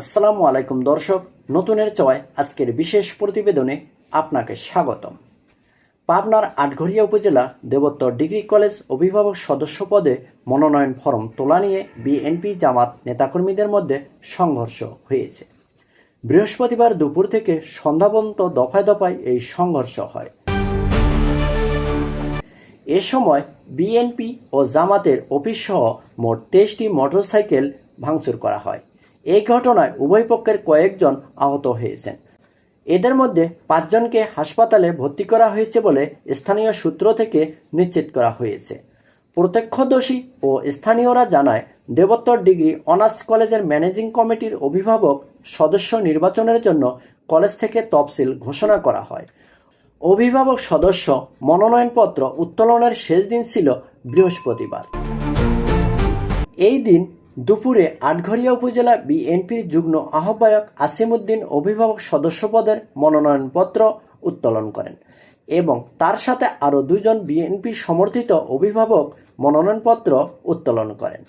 আসসালামু আলাইকুম, দর্শক। নতুনের চয় আজকের বিশেষ প্রতিবেদনে আপনাকে স্বাগতম। পাবনার আটঘরিয়া উপজেলা দেবোত্তর ডিগ্রি কলেজ অভিভাবক সদস্য পদে মনোনয়ন ফরম তোলা নিয়ে বিএনপি জামাত নেতাকর্মীদের মধ্যে সংঘর্ষ হয়েছে। বৃহস্পতিবার দুপুর থেকে সন্ধ্যা পর্যন্ত দফায় দফায় এই সংঘর্ষ হয়। এ সময় বিএনপি ও জামাতের অফিস সহ মোট তেইশটি মোটরসাইকেল ভাঙচুর করা হয়। এই ঘটনায় উভয় পক্ষের কয়েকজন আহত হয়েছেন। এদের মধ্যে পাঁচজনকে হাসপাতালে ভর্তি করা হয়েছে বলে স্থানীয় সূত্র থেকে নিশ্চিত করা হয়েছে। প্রত্যক্ষদর্শী ও স্থানীয়রা জানায়, দেবোত্তর ডিগ্রি অনার্স কলেজের ম্যানেজিং কমিটির অভিভাবক সদস্য নির্বাচনের জন্য কলেজ থেকে তফসিল ঘোষণা করা হয়। অভিভাবক সদস্য মনোনয়নপত্র উত্তোলনের শেষ দিন ছিল বৃহস্পতিবার। এই দিন দুপুরে আটঘরিয়া উপজেলা বিএনপির যুগ্ম আহ্বায়ক আসিমউদ্দিন অভিভাবক সদস্য পদের মনোনয়নপত্র উত্তোলন করেন এবং তার সাথে আরও দুজন বিএনপি সমর্থিত অভিভাবক মনোনয়নপত্র উত্তোলন করেন।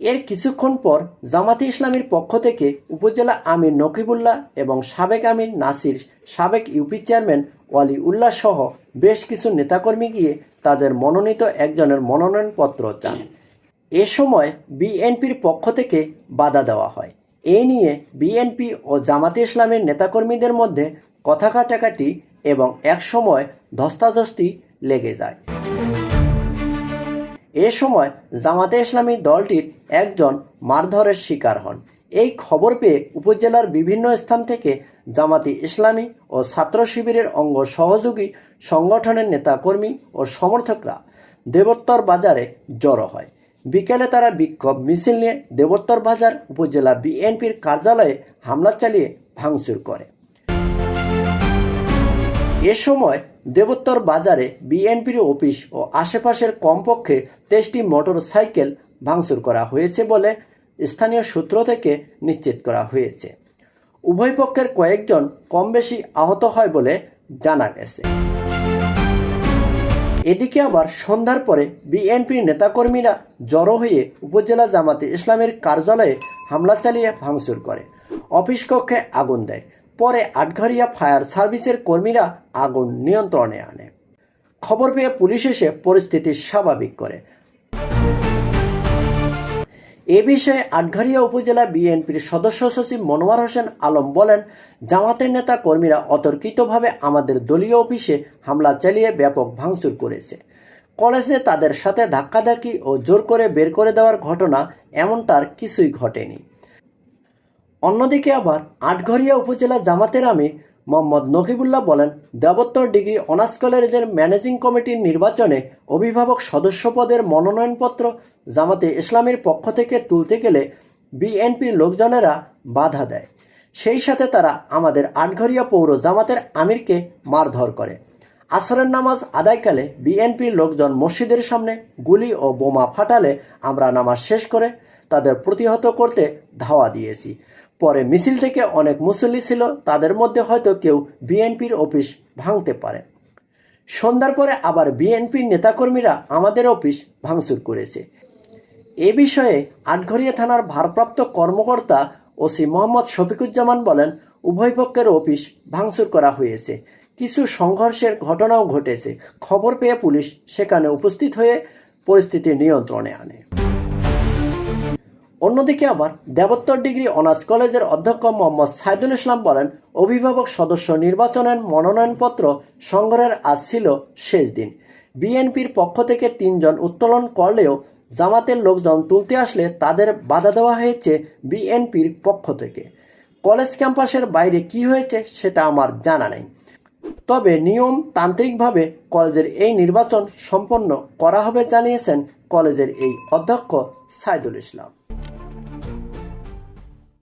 এর কিছুক্ষণ পর জামাতে ইসলামীর পক্ষ থেকে উপজেলা আমির নকিবুল্লাহ এবং সাবেক আমির নাসির, সাবেক ইউপি চেয়ারম্যান ওয়ালি উল্লাহ সহ বেশ কিছু নেতাকর্মী গিয়ে তাদের মনোনীত একজনের মনোনয়নপত্র চান। এ সময় বিএনপির পক্ষ থেকে বাধা দেওয়া হয়। এই নিয়ে বিএনপি ও জামাতে ইসলামের নেতাকর্মীদের মধ্যে কথা কাটাকাটি এবং একসময় ধস্তাধস্তি লেগে যায়। এ সময় জামাতে ইসলামী দলটির একজন মারধরের শিকার হন। এই খবর পেয়ে উপজেলার বিভিন্ন স্থান থেকে জামাতি ইসলামী ও ছাত্র শিবিরের অঙ্গ সহযোগী সংগঠনের নেতাকর্মী ও সমর্থকরা দেবোত্তর বাজারে জড়ো হয়। বিকেলে তারা বিক্ষোভ মিছিল নিয়ে দেবোত্তর বাজার উপজেলা বিএনপির কার্যালয়ে হামলা চালিয়ে ভাঙচুর করে। এ সময় দেবোত্তর বাজারে বিএনপির অফিস ও আশেপাশের কমপক্ষে তেইশটি মোটর সাইকেল ভাঙচুর করা হয়েছে বলে স্থানীয় সূত্র থেকে নিশ্চিত করা হয়েছে। উভয় পক্ষের কয়েকজন কম বেশি আহত হয় বলে জানা গেছে। এদিকে আবার সন্ধ্যার পরে বিএনপির নেতাকর্মীরা জড়ো হয়ে উপজেলা জামাতে ইসলামের কার্যালয়ে হামলা চালিয়ে ভাঙচুর করে। অফিস কক্ষে আগুন দেয়। পরে আটঘরিয়া ফায়ার সার্ভিসের কর্মীরা আগুন নিয়ন্ত্রণে আনে। খবর পেয়ে পুলিশ এসে পরিস্থিতি স্বাভাবিক করে। এ বিষয়ে আটঘরিয়া উপজেলা বিএনপির সদস্য সচিব মনোয়ার হোসেন আলম বলেন, জামাতের নেতা কর্মীরা অতর্কিতভাবে আমাদের দলীয় অফিসে হামলা চালিয়ে ব্যাপক ভাঙচুর করেছে। কলেজে তাদের সাথে ধাক্কাধাক্কি ও জোর করে বের করে দেওয়ার ঘটনা এমন তার কিছুই ঘটেনি। অন্যদিকে আবার আটঘরিয়া উপজেলা জামাতের আমির মোহাম্মদ নকিবুল্লাহ বলেন, দেবোত্তর ডিগ্রি অনার্স কলেজের ম্যানেজিং কমিটির নির্বাচনে অভিভাবক সদস্য পদের মনোনয়নপত্র জামাতে ইসলামের পক্ষ থেকে তুলতে গেলে বিএনপির লোকজনেরা বাধা দেয়। সেই সাথে তারা আমাদের আটঘরিয়া পৌর জামাতের আমিরকে মারধর করে। আসরের নামাজ আদায়কালে বিএনপির লোকজন মসজিদের সামনে গুলি ও বোমা ফাটালে আমরা নামাজ শেষ করে তাদের প্রতিহত করতে ধাওয়া দিয়েছি। পরে মিছিল থেকে অনেক মুসল্লি ছিল, তাদের মধ্যে হয়তো কেউ বিএনপির অফিস ভাঙতে পারে। সন্ধ্যার পরে আবার বিএনপির নেতাকর্মীরা আমাদের অফিস ভাঙচুর করেছে। এ বিষয়ে আটঘরিয়া থানার ভারপ্রাপ্ত কর্মকর্তা ওসি মোহাম্মদ শফিকুজ্জামান বলেন, উভয় পক্ষের অফিস ভাঙচুর করা হয়েছে। কিছু সংঘর্ষের ঘটনাও ঘটেছে। খবর পেয়ে পুলিশ সেখানে উপস্থিত হয়ে পরিস্থিতি নিয়ন্ত্রণে আনে। অন্যদিকে আবার দেবোত্তর ডিগ্রি অনার্স কলেজের অধ্যক্ষ মোহাম্মদ সাইদুল ইসলাম বলেন, অভিভাবক সদস্য নির্বাচনের মনোনয়নপত্র সংগ্রহের আজ ছিল শেষ দিন। বিএনপির পক্ষ থেকে তিনজন উত্তোলন করলেও জামাতের লোকজন তুলতে আসলে তাদের বাধা দেওয়া হয়েছে বিএনপির পক্ষ থেকে। কলেজ ক্যাম্পাসের বাইরে কি হয়েছে সেটা আমার জানা নেই। তবে নিয়ম তান্ত্রিকভাবে কলেজের এই নির্বাচন সম্পন্ন করা হবে জানিয়েছেন কলেজের এই অধ্যক্ষ সাইদুল ইসলাম।